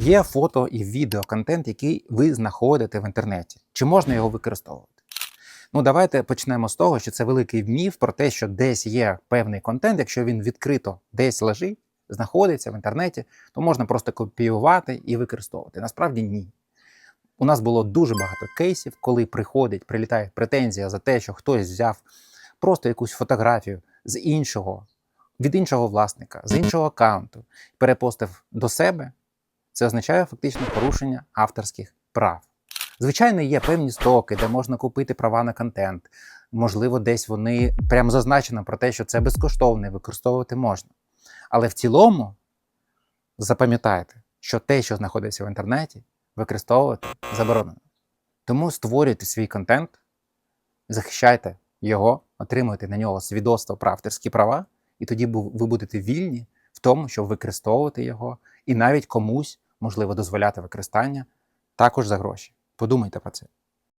Є фото і відеоконтент, який ви знаходите в інтернеті. Чи можна його використовувати? Ну, давайте почнемо з того, що це великий міф про те, що десь є певний контент, якщо він відкрито десь лежить, знаходиться в інтернеті, то можна просто копіювати і використовувати. Насправді ні. У нас було дуже багато кейсів, коли приходить, прилітає претензія за те, що хтось взяв просто якусь фотографію з іншого, від іншого власника, з іншого аккаунту, перепостив до себе. Це означає фактично порушення авторських прав. Звичайно, є певні стоки, де можна купити права на контент. Можливо, десь вони прямо зазначено про те, що це безкоштовно і використовувати можна. Але в цілому запам'ятайте, що те, що знаходиться в інтернеті, використовувати заборонено. Тому створюйте свій контент, захищайте його, отримуйте на нього свідоцтво про авторські права, і тоді ви будете вільні в тому, щоб використовувати його, і навіть комусь можливо дозволяти використання також за гроші. Подумайте про це.